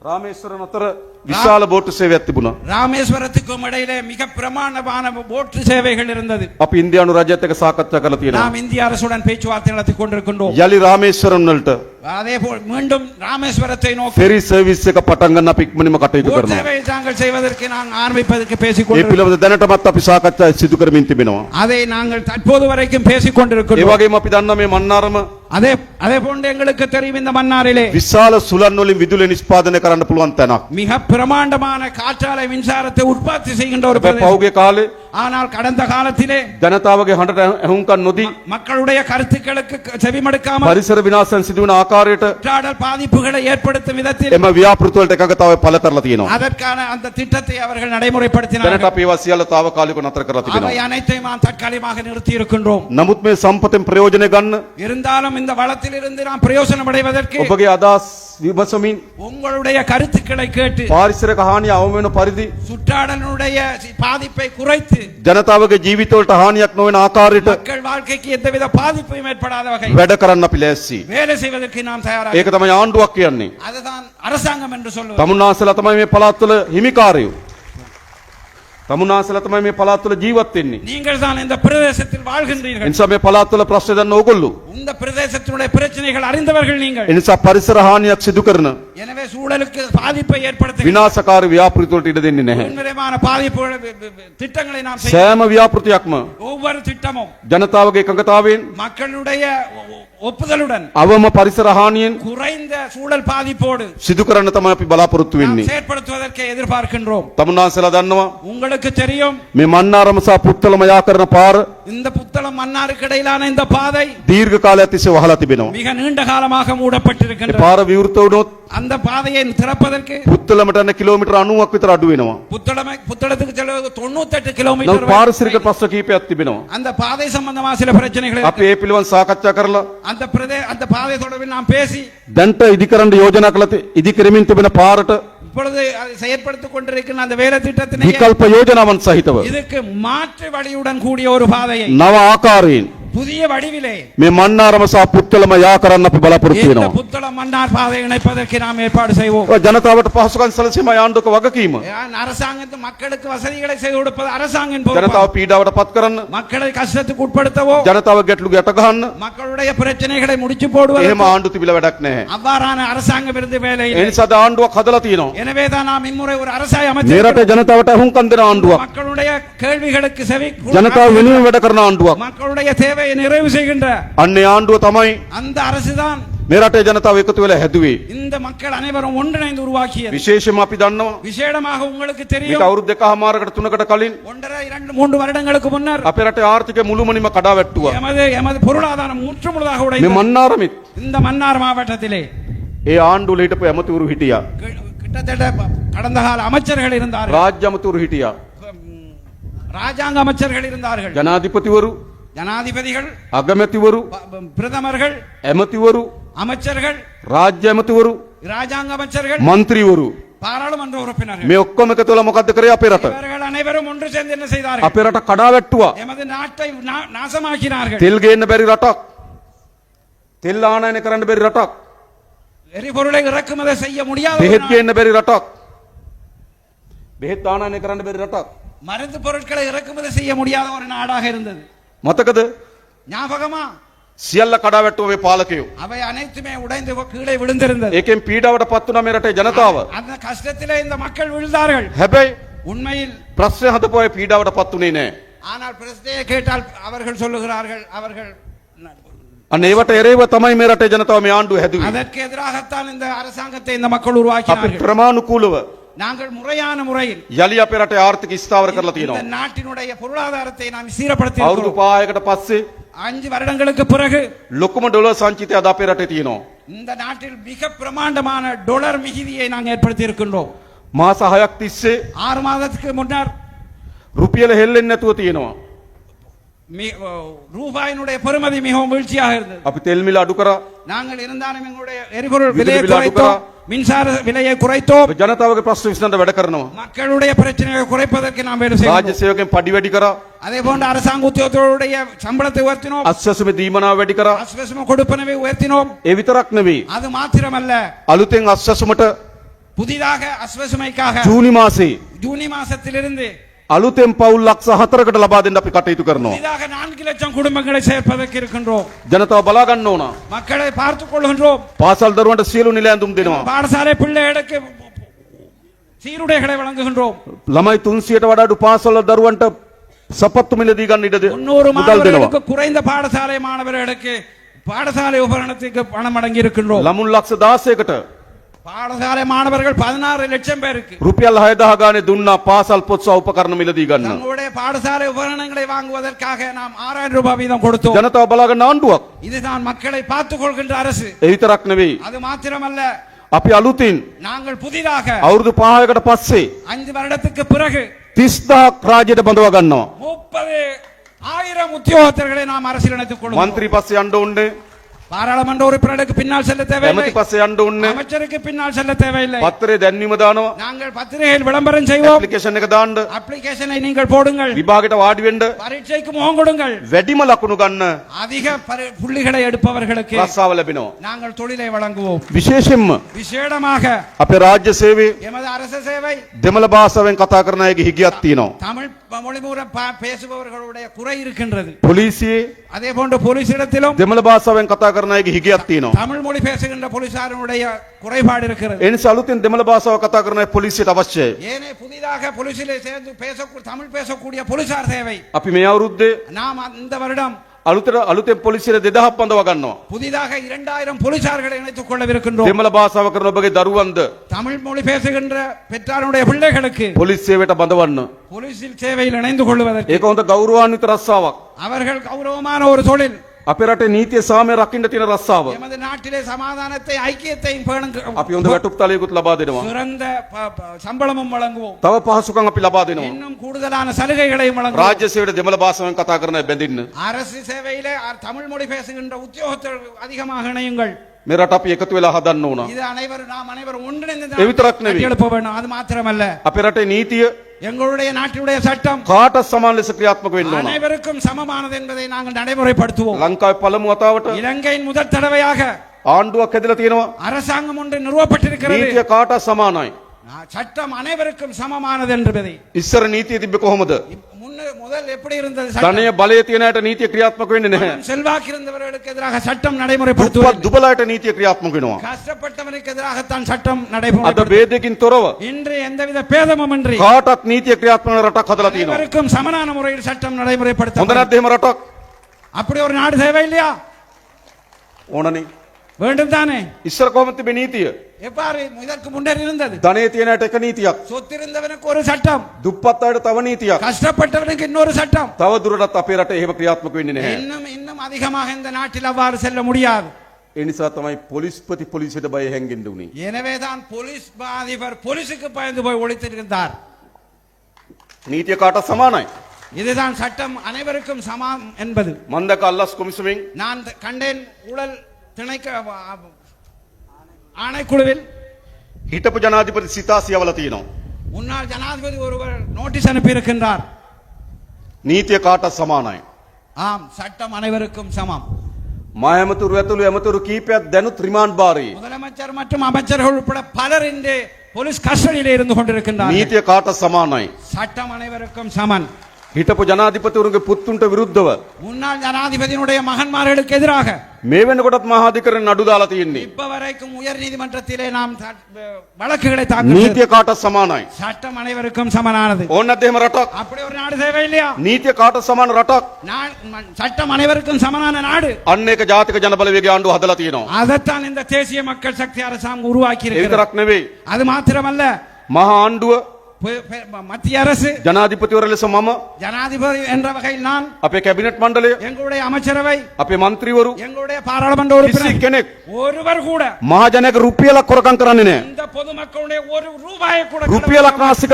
ராமேஸ்வரன் ஒருத்தர் විශාල බෝට්ටු සේවයක් තිබුණා. ராமேஸ்வரத்துக்கும் இடையிலே மிக பிரமாண்டமான போட்டு சேவைகள் இருந்தது අපි ඉන්දියානු රජයත් එක්ක සාකච්ඡා කරලා තියෙනවා. நாம் இந்திய அரசுடன் பேச்சுவார்த்தை நடத்தி கொண்டிருக்கின்றோம் යලි රාමේශ්වරම් වලට அதே போல் மீண்டும் ராமேஸ்வரத்தை நோக்கி ෆෙරි සර්විස් එක පටන් ගන්න අපි ඉක්මනින්ම කටයුතු போட் කරනවා. சேவையை தாங்கள் செய்வதற்கு நாங்கள் ஆரம்பிப்பதற்கு பேசிக் ඒ கொண்டிருக்கிறோம் පිළිබඳ දැනටමත් අපි සාකච්ඡා සිදු කරමින් තිබෙනවා. அதை நாங்கள் தற்போது வரைக்கும் பேசிக் ඒ கொண்டிருக்கிறோம் වගේම අපි දන්නා මේ මන්නාරම அதே அதே போன்று எங்களுக்கு தெரியும் இந்த மன்னாரிலே විශාල සුළන් වලින් විදුලිය නිෂ්පාදනය කරන්න පුළුවන් තැනක්. மிக பிரம்மாண்டமான காற்றாலை மின்சாரத்தை உற்பத்தி செய்கின்ற ஒரு பௌகிய காலு ஆனால் கடந்த காலத்திலே ஜனதாவுக்கு හඬට ඇහුම්කන් නොදී மக்களுடைய கருத்துக்களுக்கு செவிமடுக்காமல் පරිසර විනාශයන් සිදුවන ආකාරයට சுற்றாடல் பாதிப்புகளை ஏற்படுத்தும் விதத்தில் එම ව්‍යාපෘති වලට பல පළකරලා තියෙනවා. அதற்கான அந்த திட்டத்தை அவர்கள் දැනට நடைமுறைப்படுத்தினார்கள் අපි ඒවා සියල්ල తాවකාලිකව නතර කරලා அவை அனைத்தையும் நாம் தற்காலிகமாக நிறுத்தி இருக்கின்றோம் නමුත් මේ සම්පතෙන් பிரயோජනය ගන්න இருந்தாலும் இந்த வளத்திலிருந்து நாம் பிரயோஜனம் அடைவதற்கு ඔබගේ අදහස් විමසමින් உங்களுடைய கருத்துக்களை கேட்டு பாரிசர හානිය අවම වෙන පරිදි பாதிப்பை குறைத்து ජනතාවගේ ජීවිතවලට හානියක් නොවන ආකාරයට மக்கள் வாழ்க்கைக்கு எந்தவித பாதிப்பும் ஏற்படாத வகை වැඩ කරන්න අපි ලෑස්ති. வேலை செய்வதற்கு நாம் தயாராக ඒක තමයි ආණ්ඩුවක් කියන්නේ. அதுதான் அரசாங்கம் என்று சொல்லுவது තමුන්නාසලා තමයි මේ පළාත් තුළ හිමිකාරයෝ. තමුන්නාසලා තමයි මේ පළාත් තුළ ජීවත් වෙන්නේ. நீங்கள் தான் இந்த பிரதேசத்தில் ඒ வாழ்கின்றீர்கள் නිසා මේ පළාත් තුළ ප්‍රශ්න දන්න ඕගොල්ලෝ. இந்த பிரதேசத்தினுடைய பிரச்சனைகள் அறிந்தவர்கள் நீங்கள் ඒ නිසා පරිසර හානියක් සිදු කරන எனவே சூழலுக்கு பாதிப்பை ஏற்படுத்த විනාශකාරී ව්‍යාපෘති වලට ඉඩ දෙන්නේ නැහැ. முன்னிலைமான பாதிப்புகள் திட்டங்களை நாம் செய்ய සෑම ව්‍යාපෘතියක්ම ஒவ்வொரு திட்டமும் ජනතාවගේ එකඟතාවයෙන් மக்களுடைய ஒ- ஒப்புதலுடன் අවම පරිසර හානියෙන් குறைந்த சூழல் பாதிப்போடு සිදු කරන්න තමයි අපි බලාපොරොත්තු நாம் වෙන්නේ. செயற்படுத்துவதற்கு எதிர்பார்க்கின்றோம் තමුන්නාසලා දන්නවා உங்களுக்கு தெரியும் මේ මන්නාරම සහ පුත්තලම යා කරන පාර இந்த புத்தளம் மன்னாருக்கு இடையிலான இந்த பாதை දීර්ඝ කාලයක් තිස්සේ වහලා තිබෙනවා. மிக நீண்ட காலமாக ඒ மூடப்பட்டிருக்கின்றது පාර විවෘත වුණොත් அந்த பாதையை திறப்பதற்கு පුත්තලමට යන කිලෝමීටර් 90ක් විතර අඩු වෙනවා. புத்தளமை புத்தளத்துக்கு செல்வது தொண்ணூத்தெட்டு නමුත් கிலோமீட்டர் පාරිසරික வரை ප්‍රශ්න කීපයක් තිබෙනවා. அந்த பாதை சம்பந்தமா சில பிரச்சனைகள் අපි ඒ පිළිබඳ සාකච්ඡා කරලා அந்த பிரதே அந்த பாதை தொடர்பில் நாம் பேசி දැන්ට ඉදිකරන්න යෝජනා කළ ති- ඉදිකරමින් තිබෙන පාරට இப்பொழுது அதை செயற்படுத்திக் கொண்டிருக்கிற அந்த வேலை திட்டத்தினை විකල්ප යෝජනාවන් සහිතව இதுக்கு மாற்று வழியுடன் கூடிய ஒரு பாதையை නව ආකාරයෙන් புதிய வடிவிலே මේ මන්නාරම සහ පුත්තලම යා කරන්න අපි බලාපොරොත්තු இந்த වෙනවා. புத்தளம் மன்னார் பாதை இணைப்பதற்கு நாம் ஏற்பாடு செய்வோம் ඔය ජනතාවට පහසුකම් සැලසීම ආණ්ඩුවක වගකීම. ஏன் அரசாங்கத்து மக்களுக்கு வசதிகளை செய்து கொடுப்பது அரசாங்கம் பொறுப்பு. ජනතාව පීඩාවට පත් කරන්න மக்களை கஷ்டத்துக்கு உட்படுத்தவோ ජනතාව ගැටලු ගැට ගහන්න மக்களுடைய பிரச்சனைகளை முடிச்சு போடுவது එහෙම ආණ්ඩු තිබිලා වැඩක් නැහැ. அவ்வாறான அரசாங்கம் இருந்து வேலை ඒ இல்லை. නිසා අද ආණ්ඩුවක් හදලා තියෙනවා. எனவே தான் நாம் இம்முறை ஒரு அரசாய මේ அமைச்சர் රටේ ජනතාවට අහුම්කම් දෙන ආණ්ඩුවක්. மக்களுடைய கேள்விகளுக்கு செவி ජනතාව වෙනුවෙන් වැඩ කරන ආණ්ඩුවක්. மக்களுடைய தேவையை நிறைவு செய்கின்ற අන්නේ ආණ්ඩුව තමයි அந்த அரசுதான் මේ රටේ ජනතාව එකතු වෙලා හැදුවේ. இந்த மக்கள் அனைவரும் ஒன்றிணைந்து உருவாக்கியது විශේෂයෙන්ම අපි දන්නවා விசேடமாக உங்களுக்கு මේක தெரியும் අවුරුදු දෙකමාරකට තුනකට කලින් ஒன்றரை இரண்டு மூன்று வருடங்களுக்கு முன்னர் අපේ රටේ ආර්ථිකය මුළුමනින්ම කඩා වැට්ටුවා. எமது எமது பொருளாதாரம் முற்று முழுதாக මේ உடைந்தது මන්නාරමෙත් இந்த மன்னார் மாவட்டத்திலே ඒ ආණ්ඩුවල හිටපු ඇමතිවරු හිටියා. கி- கிட்டத்தட்ட ப- கடந்த கால அமைச்சர்கள் இருந்தார்கள் රාජ්‍ය ඇමතිවරු හිටියා. ம், ராஜாங்க அமைச்சர்கள் இருந்தார்கள் ජනාධිපතිවරු, ஜனாதிபதிகள் ಅಗಮೆತಿವರು பிரதமர்கள் ಎಮತಿವರು அமைச்சர்கள் ರಾಜ್ಯ ಎಮತಿವರು ராஜாங்க அமைச்சர்கள் மந்திரி ஒரு பாராளுமன்ற உறுப்பினர்கள் මේ ඔක්කොම එකතු වෙලා මොකද්ද කරේ இவர்கள் அனைவரும் ஒன்று சேர்ந்து என்ன செய்தார்கள் අපේ රට எமது நாட்டை நாசமாக்கினார்கள் තෙල් ගේන්න බැරි රටක්. තෙල් ආනයනය කරන්න බැරි රටක්. எரிபொருளை இறக்குமதி செய்ய முடியாது ஒரு බෙහෙත් நாடு. ගේන්න බැරි රටක්. බෙහෙත් ආනයනය කරන්න மருந்து பொருட்களை இறக்குமதி செய்ய முடியாத ஒரு நாடாக இருந்தது මතකද? ஞாபகமா සියල්ල කඩා වැට්ටුවා මේ පාලකයෝ. அவை அனைத்துமே உடைந்து கீழே விழுந்திருந்தது ඒකෙන් පීඩාවට පත් වුණා මේ රටේ ජනතාව. அந்த கஷ்டத்திலே இந்த மக்கள் விழுந்தார்கள் හැබැයි உண்மையில் ප්‍රශ්න හදපු අය පීඩාවට පත් උනේ නැහැ. ஆனால் பிரச்சனையை கேட்டால் அவர்கள் சொல்லுகிறார்கள் அவர்கள் අන්න ඒවට එරෙහිව තමයි මේ රටේ ජනතාව මේ ආණ්ඩුව හැදුවේ. அதற்கு எதிராகத்தான் இந்த அரசாங்கத்தை இந்த மக்கள் අපි உருவாக்கினார்கள் ක්‍රමානුකූලව நாங்கள் முறையான முறையில் යලි අපේ රටේ ආර්ථික ස්ථාවර කරලා இந்த තියෙනවා. நாட்டினுடைய பொருளாதாரத்தை நாம் சீரப்படுத்தி අවුරුදු இருக்கிறோம். 5කට පස්සේ அஞ்சு வருடங்களுக்கு பிறகு ලොකුම ඩොලර් සංචිතය අද අපේ රටේ තියෙනවා. இந்த நாட்டில் மிக பிரமாண்டமான டொலர் மிகுதியை நாங்கள் ஏற்படுத்தி இருக்கின்றோம் මාස 6ක් තිස්සේ ஆறு மாதத்துக்கு முன்னர் රුපියල හෙල්ලෙන්නේ නැතුව තියෙනවා. ரூபாயினுடைய பெருமதி மிகவும் வீழ்ச்சியாக இருந்தது. அப்ப தெல்மில் அடுக்கறா நாங்கள் இருந்தாலும் எங்களுடைய எரிபொருள் விலையை குறைத்தோம். மின்சார விலையை குறைத்தோம். ஜனதாவுக்கு பிரச்சனை விஷயம் வெட கரணும் மக்களுடைய பிரச்சனையை குறைப்பதற்கு நாம் வேலை செய்யணும் ராஜ்ய சேவகம் படி வெடிக்கிறா அதே போன்ற அரசாங்க உத்தியோகத்தோடைய சம்பளத்தை உயர்த்தினோம். அஸ்வசம தீமனா வெடிக்கிறா அஸ்வசம கொடுப்பனவை உயர்த்தினோம். எவிதரக் நவி அது மாத்திரமல்ல. அலுத்தெங் அஸ்வசமட்ட புதிதாக அஸ்வசமைக்காக ஜூனி மாசி ஜூனி மாசத்திலிருந்து අලුතෙන් පවුල් ලක්ෂ 4කට ලබා දෙන්න අපි කටයුතු කරනවා. புதிதாக நான்கு லட்சம் குடும்பங்களை சேர்ப்பதற்கு இருக்கின்றோம் ජනතාව බලා ගන්න ඕන. மக்களை பார்த்துக் கொள்கின்றோம் පාසල් දරුවන්ට සියලු නිල ඇඳුම් දෙනවා. பாடசாலை பிள்ளைகளுக்கு சீருடைகளை வழங்குகின்றோம் ළමයි 300ට වඩා අඩු පාසල් දරුවන්ට සපත්තු මිලදී ගන්න ඉඩ දෙ- முன்னூறு මුදල් දෙනවා. மாணவர்களுக்கு குறைந்த பாடசாலை மாணவர்களுக்கு பாடசாலை உபகரணத்துக்கு பணம் அடங்கி இருக்கின்றோம் ළමුන් ලක්ෂ 16කට පාඩසාල මානවරකල් පදනාර ලක්ෂම් පෙරකි. රුපියල් 6000 ගානේ දුන්නා පාසල් පොත්සහ උපකරණ பாடசாலை உபகரணங்களை வாங்குவதற்காக நாம் 6000 ரூபாய் வீதம் கொடுத்தோம். ජනතාව බලාගන්න இதுதான் மக்களை பார்த்துக் கொள்கின்ற அரசு. ඒ විතරක් அது மாத்திரமல்ல අපි අලුතින් நாங்கள் புதிதாக අවුරුදු 5කට පස්සේ 5 வருடத்துக்கு பிறகு 30000ක් රාජ්‍යයට බඳවා ගන්නවා. ஆயிரம் உத்தியோகத்தர்களை நாம் அரசியல் மந்திரி பஸ் යන්න பாராளுமன்ற உறுப்பினருக்கு பின்னால் செல்ல தேவையில்லை කැමති පස්සේ යන්න ඕනේ. அமைச்சருக்கு பின்னால் செல்ல தேவையில்லை පත්තරේ දැන්වීම දානවා. நாங்கள் பத்திரிகையில் விளம்பரம் செய்வோம் ඇප්ලිකේෂන් එක දාන්න. அப்ளிகேஷனை நீங்கள் போடுங்கள் විභාගයට වාඩි වෙන්න. பரீட்சைக்கு முகம் கொடுங்கள் වැඩිම ලකුණු ගන්න அதிக பரி- புள்ளிகளை எடுப்பவர்களுக்கு රස්සාව ලැබෙනවා. நாங்கள் தொழிலை வழங்குவோம் විශේෂයෙන්ම விசேடமாக අපේ රාජ්‍ය සේවයේ எமது அரசு சேவை දෙමළ භාෂාවෙන් කතා කරන අයගේ හිගියක් තියෙනවා. தமிழ் மொழி மூலம் பா- பேசுபவர்களுடைய குறை இருக்கின்றது පොලිසියේ அதே போன்று போலீசிடத்திலும் දෙමළ භාෂාවෙන් කතා කරන අයගේ හිගියක් තියෙනවා. தமிழ் மொழி பேசுகின்ற போலீசாரனுடைய குறைபாடு இருக்கிறது ඒ නිසා අලුතෙන් දෙමළ භාෂාව කතා කරන අය පොලිසියට අවශ්‍යයි. ஏனே புதிதாக போலீசிலே சேர்ந்து பேச தமிழ் பேசக்கூடிய போலீசார் தேவை අපි මේ අවුරුද්දේ நாம் இந்த வருடம் අලුතර අලුතෙන් පොලිසියට 2000ක් බඳවා ගන්නවා. புதிதாக இரண்டாயிரம் போலீசார்களை இணைத்துக் கொள்ளவிருக்கின்றோம் දෙමළ භාෂාව කරන ඔබගේ දරුවන්ද தமிழ் மொழி பேசுகின்ற பெற்றாருடைய பிள்ளைகளுக்கு පොලිස් සේවයට බඳවන්න. போலீசில் சேவையில் இணைந்து கொள்வதற்கு ඒක හොඳ ගෞරවාන්විත රස්සාවක්. அவர்கள் கௌரவமான ஒரு தொழில் අපේ රටේ නීතිය සාමය රකින්න තියෙන රස්සාව. எமது நாட்டிலே சமாதானத்தை ஐக்கியத்தையும் பேணுங்க- අපි හොඳ වැටුප් තලයකුත් ලබා දෙනවා. சிறந்த ப- ப- சம்பளமும் வழங்குவோம் තව පහසුකම් අපි ලබා දෙනවා. இன்னும் கூடுதலான சலுகைகளையும் வழங்குவோம் රාජ්‍ය සේවයට දෙමළ භාෂාවෙන් කතා කරන අය බැඳින්න. அரசு சேவையிலே அ- தமிழ் மொழி பேசுகின்ற உத்தியோகத்தர் அதிகமாக இணையுங்கள் මේ රට අපි එකතු වෙලා හදන්න ඕන. இது அனைவரும் நாம் அனைவரும் ஒன்றிணைந்து ඒ විතරක් නෙවෙයි. எழுப்ப வேண்டும் அது மாத்திரமல்ல අපේ රටේ නීතිය எங்களுடைய நாட்டினுடைய சட்டம் කාටත් සමාන ලෙස ක්‍රියාත්මක වෙන්න ඕන. அனைவருக்கும் சமமானது என்பதை நாங்கள் நடைமுறைப்படுத்துவோம் ලංකාවේ පළමු වතාවට இலங்கையின் முதல் தடவையாக ආණ්ඩුවක් හැදලා තියෙනවා. அரசாங்கம் ஒன்று நிறுவப்பட்டிருக்கிறது නීතිය කාටත් සමානයි. சட்டம் அனைவருக்கும் சமமானது என்பதை ඉස්සර නීතිය තිබ්බේ කොහොමද? முதல் எப்படி எதிராக சட்டம் சட்டம் நடைமுறை අද ભેදකින් තොරව இன்று எந்தவித பேதமும் இன்றி කාටත් නීතිය ක්‍රියාත්මක சமனான முறையில் சட்டம் நடைமுறைப்படுத்த හොඳ නැද්ද அப்படி ஒரு நாடு தேவை இல்லையா ඕනනේ வேண்டும் தானே ඉස්සර කොහොමද තිබේ නීතිය? எவ்வாறு இதற்கு முன்னர் இருந்தது ධනය තියෙන අයට එක නීතියක්. சொத்திருந்தவனுக்கு ஒரு சட்டம் දුප්පත් අයට තව නීතියක්. கஷ்டப்பட்டவனுக்கு இன்னொரு சட்டம் තව දුරටත් අපේ රටේ එහෙම ක්‍රියාත්මක වෙන්නේ නැහැ. இன்னும் இன்னும் அதிகமாக இந்த நாட்டில் அவ்வாறு செல்ல முடியாது ඒ නිසා තමයි පොලිස්පති පොලිසියට බය හැංගෙන්න උනේ. எனவேதான் போலீஸ் அதிபர் போலீஸுக்கு பயந்து போய் ஒழித்திருந்தார் නීතිය කාටත් සමානයි. இதுதான் சட்டம் அனைவருக்கும் சமம் என்பது මන් දැක අල්ලස් කොමිසමෙන් நான் த- கண்டேன் ஊழல் திணைக்க ஆணைக்குழுவில் හිටපු ජනාධිපති සිතා සියවල තියෙනවා. முன்னாள் ஜனாதிபதி ஒருவர் நோட்டீஸ் அனுப்பியிருக்கின்றார் නීතිය කාටත් සමානයි. ஆம் சட்டம் அனைவருக்கும் சமம் මා ඇමතුරු ඇතුළු ඇමතුරු කීපයක් දැනුත් රිමාන්ඩ් භාරයේ. முதலமைச்சர் மற்றும் அமைச்சர்கள் உட்பட பலர் இன்று போலீஸ் கஸ்டடியிலே இருந்து கொண்டிருக்கின்றார் නීතිය කාටත් සමානයි. சட்டம் அனைவருக்கும் சமன் හිටපු ජනාධිපතිවරුන්ගේ පුත්තුන්ට විරුද්ධව முன்னாள் ஜனாதிபதியினுடைய மகன்மார்களுக்கு எதிராக මේ වෙනකොටත් මහාධිකරණ නඩු දාලා තියෙන්නේ. இப்ப வரைக்கும் உயர் நீதிமன்றத்திலே நாம் சட்- வழக்குகளை தாக்கல் නීතිය කාටත් සමානයි. சட்டம் அனைவருக்கும் சமனானது ඕන්න නැද්ද එහෙම රටක්? அப்படி ஒரு நாடு தேவை இல்லையா නීතිය කාටත් සමාන රටක්. நான் ம- சட்டம் அனைவருக்கும் சமனான நாடு අන්න ඒක ජාතික ජනබලවේගයේ ආණ්ඩුව හදලා තියෙනවා. அதைத்தான் இந்த தேசிய மக்கள் சக்தி அரசாங்கம் உருவாக்கி ඒ இருக்கிறது විතරක් නෙවෙයි. அது மாத்திரமல்ல මහා ආණ්ඩුව பெ- பெ- மத்திய அரசு ஜனாதிபதி அவர்களே மாமா ஜனாதிபதி என்ற வகையில் நான் அப்பே கேபினெட் மண்டலே எங்களுடைய அமைச்சரவை அப்பே மந்திரிவரு எங்களுடைய பாராளுமன்ற ஒருவர் கூட மகாஜனக ருப்பியல குறக்கம் இந்த பொதுமக்களுடைய ஒரு ரூபாயை கூட ருப்பியல காசு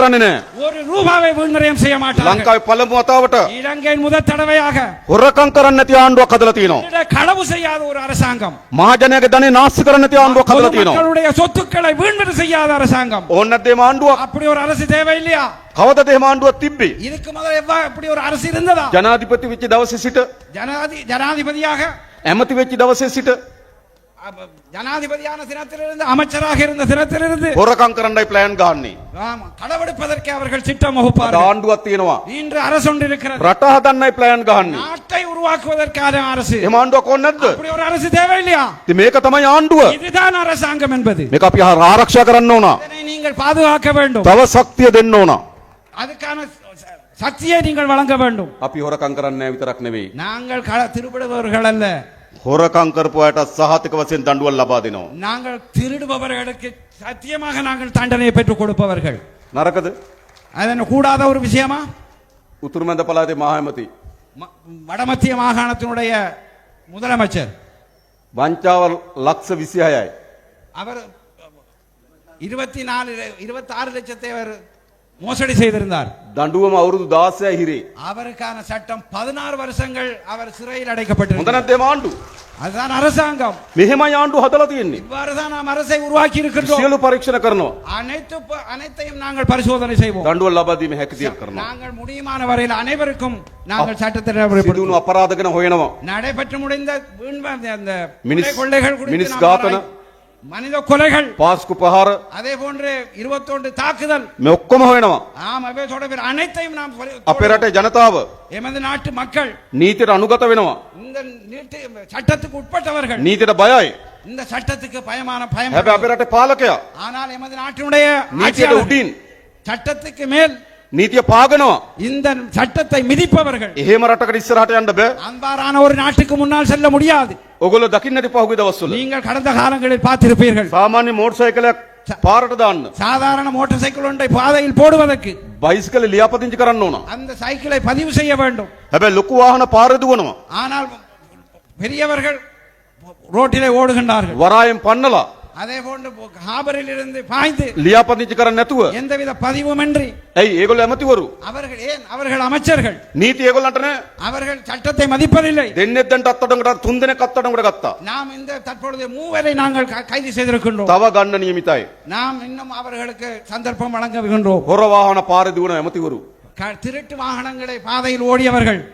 ஒரு ரூபாவை வீண்மரியம் செய்ய மாட்டாங்க பல மத்தாவட்ட இலங்கையின் முதல் தடவையாக ஒரு கரன் நதி ஆண்டு கதல தீனோம் கடவு செய்யாத ஒரு அரசாங்கம். மகாஜனக தனி நாசு கரன் நதி ஆண்டு கதல தீனோம் சொத்துக்களை வீண்மரியம் செய்யாத அரசாங்கம். ஒன்னதே ஆண்டு அப்படி ஒரு அரசு தேவை இல்லையா කවදද එහෙම ආණ්ඩුවක් තිබ්බේ? இதுக்கு முதல்ல எவ்வா இப்படி ஒரு அரசு இருந்ததா ජනාධිපති වෙච්ච දවසේ සිට ஜனாதி ஜனாதிபதியாக ඇමති වෙච්ච දවසේ සිට அப்ப, ஜனாதிபதியான தினத்திலிருந்து அமைச்சராக இருந்த தினத்திலிருந்து හොරකම් කරන්නයි ප්ලෑන් ගහන්නේ. ஆமா களவெடுப்பதற்கு அவர்கள் திட்டம் අද வகுப்பார்கள் ආණ්ඩුවක් තියෙනවා. இன்று அரசு ஒன்று இருக்கிறது රට හදන්නයි ප්ලෑන් ගහන්නේ. நாட்டை உருவாக்குவதற்கான அரசு එහෙම ආණ්ඩුවක් ඕනේ නැද්ද? அப்படி ஒரு அரசு தேவை இல்லையா ඉතින් මේක තමයි ආණ්ඩුව. இதுதான் அரசாங்கம் என்பது මේක අපි ආරක්ෂා කරන්න ඕන. இதனை நீங்கள் பாதுகாக்க வேண்டும் තව ශක්තිය දෙන්න ඕන. அதுக்கான ச- சக்தியை நீங்கள் வழங்க வேண்டும் අපි හොරකම් කරන්නේ නැහැ විතරක් නෙවෙයි. நாங்கள் கள- திருடுபவர்கள் அல்ல හොරකම් කරපු අයට සහතික වශයෙන් දඬුවම් ලබා දෙනවා. நாங்கள் திருடுபவர்களுக்கு சத்தியமாக நாங்கள் தண்டனையை பெற்றுக் கொடுப்பவர்கள் නරකද? அது என்ன கூடாத ஒரு விஷயமா උතුරු මැද පළාතේ මහඇමති ம- வடமத்திய மாகாணத்தினுடைய முதலமைச்சர் වංචාව ලක්ෂ 26යි. அவர் இருபத்தி நாலு இருபத்தி ஆறு லட்சத்தை அவர் மோசடி செய்திருந்தார் දඬුවම අවුරුදු 16 හිරේ. அவருக்கான சட்டம் பதினாறு வருஷங்கள் அவர் சிறையில் හොඳ அடைக்கப்பட்டிருந்தார் නැද්ද මේ ආණ්ඩු? அதுதான் அரசாங்கம் මෙහෙමයි ආණ්ඩු හදලා තියෙන්නේ. இவ்வாறுதான் நாம் அரசை உருவாக்கி இருக்கின்றோம் සියලු පරීක්ෂණ කරනවා. அனைத்து ப- அனைத்தையும் நாங்கள் பரிசோதனை செய்வோம் දඬුවම් ලබා දීමේ හැකියාවක් කරනවා. நாங்கள் முடியுமான வரையில் அனைவருக்கும் நாங்கள் சட்டத்தை සිදුණු நடைமுறைப்படுத்துவோம். අපරාධ ගැන හොයනවා. நடைபெற்று முடிந்த வீண் அந்த மினிஸ்- கொலை கொள்ளைகள் குறித்து மனித கொலைகள். பாஸ்கு பஹார். அதே போன்று இருபத்தொன்று தாக்குதல். ஒக்கம வேணும்? ஆம் அவை தொடர்பில் அனைத்தையும் நாம் அப்பேரட்டை ஜனதாவு. எமது நாட்டு மக்கள். நீதிட அனுகத வேணும்? இந்த நீட்டு சட்டத்துக்கு உட்பட்டவர்கள். நீதிட பயாய். இந்த சட்டத்துக்கு பயமான பயம் அப்பேரட்டை பாலக்கையா? ஆனால் எமது நாட்டினுடைய நீதிட உடீன். சட்டத்துக்கு மேல் නීතිය පාගනවා. இந்த சட்டத்தை மிதிப்பவர்கள் එහෙම රටකට ඉස්සරහට යන්න බෑ. அன்பாரான ஒரு நாட்டுக்கு முன்னால் செல்ல முடியாது ඔගොල්ලෝ දකින්න ඇති පහුගිය දවස්වල. நீங்கள் கடந்த காலங்களில் பார்த்திருப்பீர்கள் සාමාන්‍ය මෝටර් සයිකලයක් පාරට දාන්න. சாதாரண மோட்டார் சைக்கிள் ஒன்றை பாதையில் போடுவதற்கு බයිසිකල ලියාපදිංචි කරන්න ඕන. அந்த சைக்கிளை பதிவு செய்ய வேண்டும் හැබැයි ලොකු වාහන පාර දුවනවා. ஆனால் பெரியவர்கள் ரோட்டிலே ஓடுகின்றார்கள் වරායෙන් පන්නලා அதே போன்று ஹாபரில் இருந்து பாய்ந்து ලියාපදිංචි කරන්න නැතුව. எந்தவித பதிவுமின்றி ඇයි ඒගොල්ලෝ ඇමතිවරු? அவர்கள் ஏன் அவர்கள் அமைச்சர்கள் නීති ඒගොල්ලන්ට නෑ. அவர்கள் சட்டத்தை மதிப்பதில்லை දෙන්නෙක් දැන් අත්තඩංගුවට තුන් දෙනෙක් අත්තඩංගුවට ගත්තා. நாம் இந்த தற்பொழுது மூவரை நாங்கள் க- கைது செய்திருக்கின்றோம் තව ගන්න නියමිතයි. நாம் இன்னும் அவர்களுக்கு சந்தர்ப்பம் வழங்குகின்றோம் හොර වාහන පාරේ දුවන ඇමතිවරු. க- திருட்டு வாகனங்களை பாதையில் ஓடியவர்கள்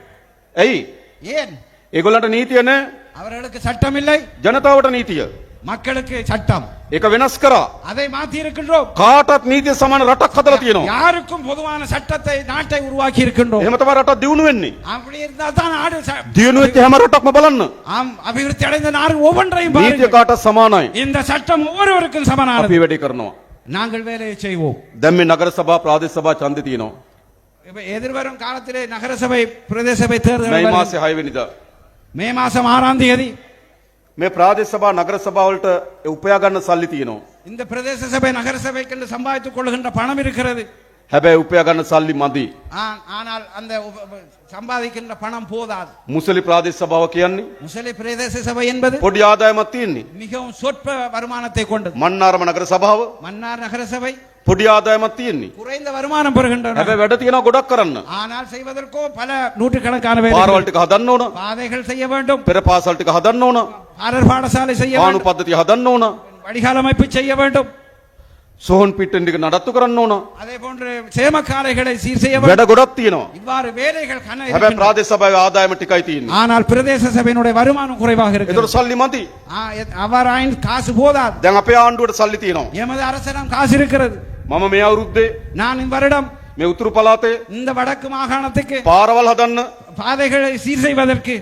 ඇයි? ஏன் ඒගොල්ලන්ට නීතිය නෑ. அவர்களுக்கு சட்டம் இல்லை ජනතාවට නීතිය. மக்களுக்கு சட்டம் ඒක වෙනස් කරා. அதை மாத்தி இருக்கின்றோம். කාටත් නීතිය සමාන රටක් හදලා තියෙනවා. யாருக்கும் பொதுவான சட்டத்தை நாட்டை உருவாக்கி இருக்கின்றோம். එහෙම තමයි රටක් දියුණු වෙන්නේ. அப்படி இருந்தா தான் நாடு දියුණු වෙච්ච හැම රටක්ම බලන්න. ஆம் அபிவிருத்தி அடைந்த நாடு ஒவ்வொன்றையும் பாருங்க. නීතිය කාටත් සමානයි. இந்த சட்டம் ஒவ்வொருவருக்கும் சமமானது. අපි වැඩි කරනවා. நாங்கள் வேலையை செய்வோம். දැන් நகர சபா ප්‍රාදේශ සභා ඡන්දේ තියෙනවා. எதிர்வரும் காலத்திலே நகரசபை பிரதேச தேர்தல் மே மாசம் 6 தேதி මේ ප්‍රාදේශ සභා නගර සභා වලට උපයා ගන්න සල්ලි තියෙනවා. இந்த பிரதேச சபை நகர சபைக்கு என்று சம்பாதித்துக் கொள்கின்ற பணம் இருக்கிறது හැබැයි උපයා ගන්න සල්ලි මදි. ஆ- ஆனால் அந்த உப- உப- சம்பாதிக்கின்ற பணம் போதாது මුසලි ප්‍රාදේශ සභාව කියන්නේ முசலி பிரதேச சபை என்பது පොඩි ආදායමක් තියෙන්නේ. மிகவும் சொற்ப வருமானத்தை கொண்டது මන්නාරම නගර සභාව மன்னார் நகர சபை පොඩි ආදායමක් තියෙන්නේ. குறைந்த வருமானம் பெறுகின்றன හැබැයි වැඩ තියෙනවා ගොඩක් කරන්න. ஆனால் செய்வதற்கோ பல நூற்றுக்கணக்கான வேலைகள். පාරවල් ටික හදන්න ඕන. பாதைகள் செய்ய வேண்டும் පෙර පාසල් ටික හදන්න ඕන. பாடர் பாடசாலை செய்ய පානු வேண்டும் පද්ධතිය හදන්න ඕන. வடிகால் அமைப்பு செய்ய வேண்டும் සෝහන් පිට්ටන් ටික නඩත්තු කරන්න ඕන. அதே போன்று சேமக்காலைகளை சீர் செய்ய வேண்டும் වැඩ ගොඩක් තියෙනවා. இவ்வாறு வேலைகள் கன හැබැයි இருக்கின்றன. ප්‍රාදේශ සභාවේ ආදායම ටිකයි තියෙන්නේ. ஆனால் பிரதேச சபையினுடைய வருமானம் குறைவாக ඒතර இருக்கிறது සල්ලි මදි. ஆ, எ- அவ்வாறாயின் காசு போதாது දැන් අපේ ආණ්ඩුවට සල්ලි තියෙනවා. எமது அரசிடம் காசு இருக்கிறது මම මේ අවුරුද්දේ நான் இவ்வருடம் මේ උතුරු පළාතේ இந்த வடக்கு மாகாணத்துக்கு පාරවල් හදන්න பாதைகளை சீர் செய்வதற்கு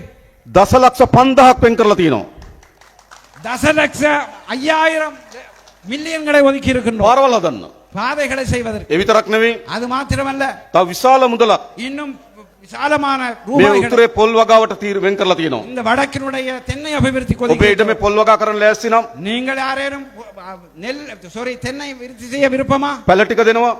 දසලක්ෂ 5000ක් වෙන් කරලා තියෙනවා. தசலட்ச ஐயாயிரம் மில்லியன்களை ஒதுக்கி இருக்கின்றோம் පාරවල් හදන්න. பாதைகளை செய்வதற்கு ඒ විතරක් නෙවෙයි அது மாத்திரமல்ல තව විශාල මුදලක් இன்னும் விசாலமான මේ ரூபாய்களை උතුරේ පොල් වගාවට තීර වෙන් කරලා තියෙනවා. இந்த வடக்கினுடைய தென்னை அபிவிருத்தி ඔබේ ඉඩමේ கொதிக்க පොල් වගා කරන්න ලෑස්ති නම් நீங்கள் யாரேனும் அ, நெல் சாரி தென்னை விருத்தி செய்ய விருப்பமா පැල ටික දෙනවා.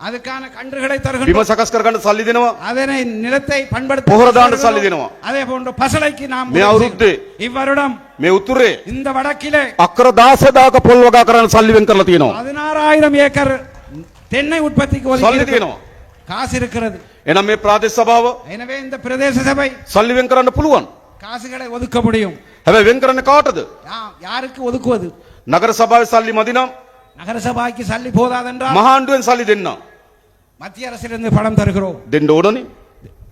அதுக்கான கன்றுகளை බිම தருகின்றோம் සකස් කරගන්න සල්ලි දෙනවා. அதனை நிலத்தை பண்படுத்த පොහොර දාන්න සල්ලි දෙනවා. அதே போன்று பசலைக்கு நாம் මේ අවුරුද්දේ இவ்வருடம் මේ උතුරේ இந்த வடக்கிலே අක්කර 16000ක පොල් වගා කරන්න සල්ලි වෙන් කරලා තියෙනවා. பதினாறாயிரம் ஏக்கர் தென்னை உற்பத்திக்கு ஒதுக்கி සල්ලි இருக்கிறோம். තියෙනවා. காசு இருக்கிறது එහෙනම් මේ ප්‍රාදේශ සභාව எனவே இந்த பிரதேச சபை සල්ලි වෙන් කරන්න පුළුවන්. காசுகளை ஒதுக்க முடியும் හැබැයි වෙන් කරන්න කාටද? யா- யாருக்கு ஒதுக்குவது නගර සභාවේ සල්ලි මදි නම් நகர சபைக்கு சல்லி போதாதென்றால் මහාණ්ඩුවෙන් සල්ලි දෙන්න. மத்திய அரசிலிருந்து பணம் தருகிறோம் දෙන්න ඕනනේ.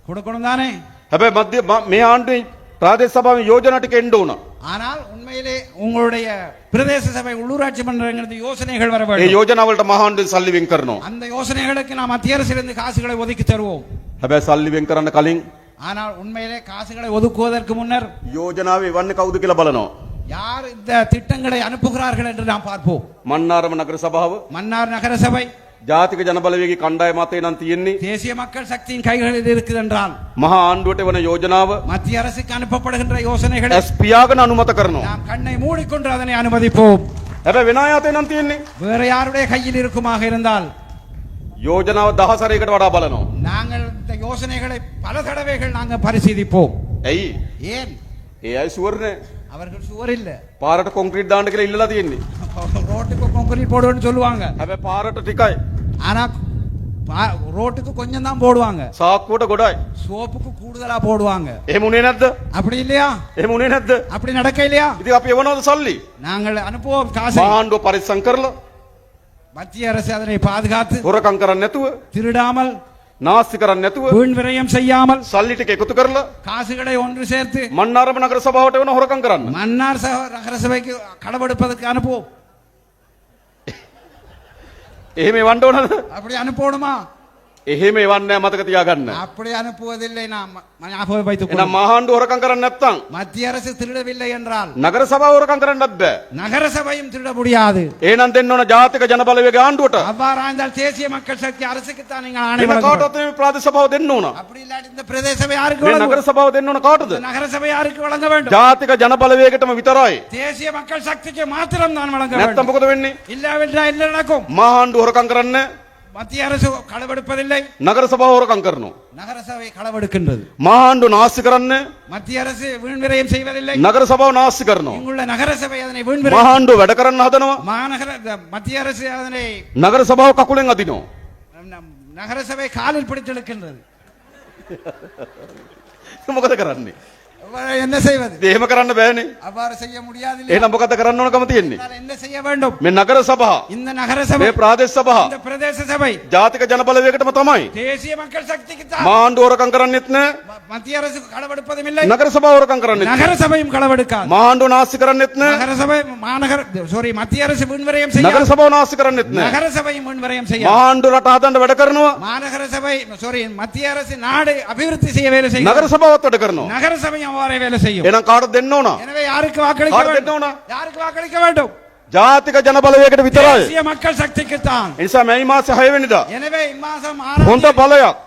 கொடுக்கணும் தானே හැබැයි මධ්‍ය ම- මේ ආණ්ඩුවේ ප්‍රාදේශ සභාවේ යෝජනා ටික එන්න ඕන. ஆனால் உண்மையிலே உங்களுடைய பிரதேச சபை உள்ளூராட்சி மன்றங்களுக்கு யோசனைகள் வர ඒ வேண்டும் යෝජනා වලට මහාණ්ඩුවෙන් සල්ලි වෙන් කරනවා. அந்த யோசனைகளுக்கு நாம் மத்திய அரசிலிருந்து காசுகளை ஒதுக்கி தருவோம் හැබැයි සල්ලි වෙන් කරන්න කලින් ஆனால் உண்மையிலே காசுகளை ஒதுக்குவதற்கு முன்னர் යෝජනාවේ එවන්නේ කවුද කියලා බලනවා. யார் இந்த திட்டங்களை அனுப்புகிறார்கள் என்று நாம் பார்ப்போம் මන්නාරම නගර සභාව, மன்னார் நகர சபை ජාතික ජනබලවේගේ කණ්ඩායම මතේ නම් තියෙන්නේ தேசிய மக்கள் சக்தியின் கைகளில் இருக்குது என்றால் මහා ආණ්ඩුවට වන යෝජනාව மத்திய அரசுக்கு அனுப்பப்படுகின்ற யோசனைகளை ඇස් පියාගෙන අනුමත කරනවා. நாம் கண்ணை மூடிக்கொண்டு அதனை அனுமதிப்போம் හැබැයි වෙන අය අතේ නම් තියෙන්නේ வேற யாருடைய கையில் இருக்குமாக இருந்தால் යෝජනාව දහසරයකට වඩා බලනවා. நாங்கள் இந்த யோசனைகளை பல தடவைகள் நாங்கள் பரிசீலிப்போம் ඇයි? ஏன் ඒ අය ෂුවර් නෑ. அவர்கள் சுவர் இல்ல පාරට කොන්ක්‍රීට් දාන්න කියලා ඉල්ලලා තියෙන්නේ. ரோட்டுக்கு கொங்கிரீட் போடுவேன்னு சொல்லுவாங்க හැබැයි පාරට ටිකයි. ஆனா பா- ரோட்டுக்கு கொஞ்சம் தான் போடுவாங்க සාක්කුවට ගොඩයි. சோப்புக்கு கூடுதலா போடுவாங்க එහෙම උනේ නැද්ද? அப்படி இல்லையா එහෙම උනේ නැද්ද? அப்படி நடக்க இல்லையா ඉතින් අපි එවනවද සල්ලි? நாங்கள் அனுப்புவோம் காசை මහාණ්ඩුව පරිස්සම් කරලා மத்திய அரசு அதனை பாதுகாத்து හොරකම් කරන්නේ නැතුව, திருடாமல் නාස්ති කරන්නේ නැතුව, வீண் விரயம் செய்யாமல் සල්ලි ටික එකතු කරලා காசுகளை ஒன்று சேர்த்து මන්නාරම නගර සභාවට වෙන හොරකම් කරන්න. மன்னார் சக- நகர சபைக்கு கடவெடுப்பதற்கு அனுப்புவோம் එහෙම එවන්න ඕනද? அப்படி அனுப்பணுமா එහෙම එවන්නේ නැහැ මතක තියාගන්න. அப்படி அனுப்புவதில்லை நாம் ம- ஞாபகம் வைத்துக் එහෙනම් கொள்ளும். මහාණ්ඩුව හොරකම් කරන්නේ නැත්නම් மத்திய அரசு திருடவில்லை என்றால் නගර සභාව හොරකම් කරන්නත් බෑ. நகர சபையும் திருட முடியாது එහෙනම් දෙන්න ඕන ජාතික ජනබලවේග ආණ්ඩුවට. அவ்வாறா இருந்தால் தேசிய மக்கள் சக்தி அரசுக்கு தான் நீங்கள் ஆணை වෙන வழங்க வேண்டும். කාටවත් මේ ප්‍රාදේශ සභාව දෙන්න ඕන. அப்படி இல்லாட்டி இந்த பிரதேச சபை யாருக்கு මේ வழங்க නගර සභාව දෙන්න ඕන කාටද? இந்த நகர சபை யாருக்கு வழங்க வேண்டும் ජාතික ජනබලවේගයටම විතරයි. தேசிய மக்கள் சக்திக்கு மாத்திரம் தான் வழங்க නැත්තම් வேண்டும் මොකද වෙන්නේ? இல்லாவிட்டால் என்ன நடக்கும் මහාණ්ඩුව හොරකම් කරන්නේ மத்திய அரசு களவெடுப்பதில்லை නගර සභාව හොරකම් කරනවා. நகர சபை களவெடுக்கின்றது මහාණ්ඩුව නාස්ති කරන්නේ மத்திய அரசு வீண் விரயம் செய்வதில்லை නගර සභාව නාස්ති කරනවා. இங்குள்ள நகர சபை அதனை வீண் விரயம் මහාණ්ඩුව වැඩ කරන්න හදනවා. மாநகர த- மத்திய அரசு அதனை නගර සභාව කකුලෙන් අදිනවා. நம் நகர சபை காலில் பிடித்தெடுக்கின்றது මොකද කරන්නේ? அவ்வாறு என்ன செய்வது ඉතින් එහෙම කරන්න බෑනේ. அவ்வாறு செய்ய முடியாது එහෙනම් මොකද කරන්න ඕනකම තියෙන්නේ? என்ன செய்ய வேண்டும் මේ නගර සභා, இந்த நகர சபை මේ ප්‍රාදේශ සභා, இந்த பிரதேச சபை ජාතික ජනබලවේගයටම තමයි. தேசிய மக்கள் சக்திக்கு தான் මහාණ්ඩුව හොරකම් කරන්නෙත් නෑ. ம- மத்திய அரசு களவெடுப்பதும் இல்லை නගර සභාව හොරකම් කරන්නෙත් நகர නෑ. சபையும் களவெடுக்காது මහාණ්ඩුව නාස්ති කරන්නෙත් නෑ. நகர சபை மாநகர சாரி மத்திய அரசு முன்வரையும் නගර செய்ய සභාව නාස්ති කරන්නෙත් නෑ. நகர சபையும் முன்வரையும் செய்ய මහාණ්ඩුව රට හදන්න වැඩ කරනවා. மாநகர சபை சாரி மத்திய அரசு நாடு அபிவிருத்தி செய்ய வேலை செய்யும் නගර සභාවත් වැඩ කරනවා. நகர சபையும் அவ்வாறே வேலை செய்யும் එහෙනම් කාටද දෙන්න ඕන? எனவே யாருக்கு வாக்களிக்க கார்டு வேண்டும் දෙන්න ඕන? யாருக்கு வாக்களிக்க வேண்டும் ජාතික ජනබලවේගයට විතරයි. தேசிய மக்கள் சக்திக்கு தான் ඒ නිසා මේ මාසේ 6 වෙනිදා எனவே இம்மாசம் ஆறாம் හොඳ தேதி බලයක්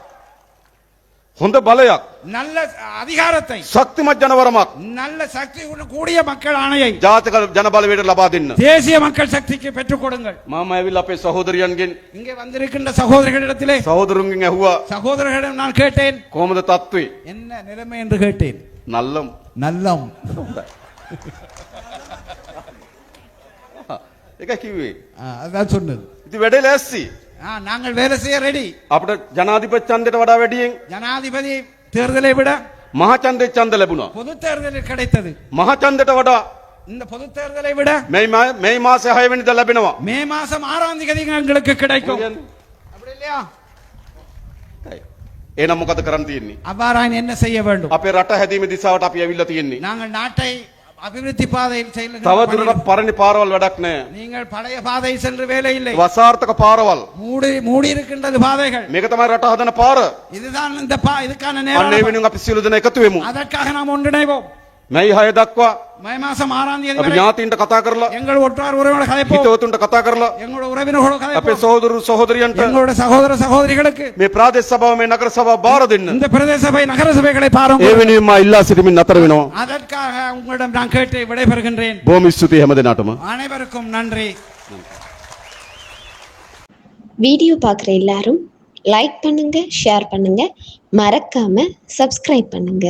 හොඳ බලයක් நல்ல அதிகாரத்தை ශක්තිමත් ජනවරමක් நல்ல சக்தி கூடிய மக்கள் ஆணையை ජාතික ජනබලවේගයට ලබා දෙන්න. தேசிய மக்கள் சக்திக்கு பெற்றுக் கொடுங்கள் මම ඇවිල්ලා අපේ සහෝදරයන්ගෙන් இங்கே வந்திருக்கின்ற சகோதரர்களிடத்திலே සහෝදරුන්ගෙන් ඇහුවා சகோதரர்களிடம் நான் கேட்டேன் කොහොමද තත්ත්වේ? என்ன நிலைமை என்று கேட்டேன் நல்லம். நல்லம். அதான் சொன்னது. இது வெடை லேசி நாங்கள் வேலை செய்ய ரெடி அப்படி ஜனாதிபதி சந்தையை விட வெடியும். ஜனாதிபதி தேர்தலை விட மகாச்சந்தை சந்தை லபுனா பொது தேர்தலில் கிடைத்தது. மகாச்சந்தையை விட. இந்த பொது தேர்தலை விட மே மே மாசம் ஹைவனித லபினவா மே மாசம் ஆறாம் தேதி எங்களுக்கு கிடைக்கும். அப்படி இல்லையா? එහෙනම් මොකද කරන්න තියෙන්නේ? அவ்வாறாயின் என்ன செய்ய வேண்டும் අපේ රට හැදීමේ දිශාවට අපි ඇවිල්ලා තියෙන්නේ. நாங்கள் நாட்டை அபிவிருத்தி பாதையில் செல்லுகின்ற තව பணியில் දුරටත් පරණ පාරවල් වැඩක් නැහැ. நீங்கள் பழைய பாதை சென்று வேலை இல்லை වසාර්ථක පාරවල්. மூடி மூடி இருக்கின்றது பாதைகள் මේක තමයි රට හදන පාර. இதுதான் இந்த பா- இதுக்கான අන්න ඒ நேரம் වෙනුවෙන් අපි සියලු දෙනා එකතු වෙමු. அதற்காக நாம் ஒன்றிணைவோம் මැයි 6 දක්වා மே மாசம் ஆறாம் தேதி අපි வரை ඥාතීන්ට කතා කරලා எங்கள் ஒற்றார் உறவினோட கதைப்போம் හිතවතුන්ට කතා කරලා எங்களோட உறவினர்களோட අපේ கதைப்போம் සහෝදරු සහෝදරියන්ට எங்களோட சகோதர சகோதரிகளுக்கு මේ ප්‍රාදේශ සභාව මේ නගර සභාව බාර දෙන්න. இந்த பிரதேச சபை நகர சபைகளை ඒ பாருங்கள் වෙනුවෙන් මා ඉල්ලා සිටමින් නතර වෙනවා. அதற்காக உங்களிடம் நான் கேட்டு விடைபெறுகின்றேன் බොහොම ස්තුතියි හැම දිනාටම. அனைவருக்கும் நன்றி வீடியோ பார்க்குற எல்லாரும் லைக் பண்ணுங்க ஷேர் பண்ணுங்க மறக்காம சப்ஸ்கிரைப் பண்ணுங்க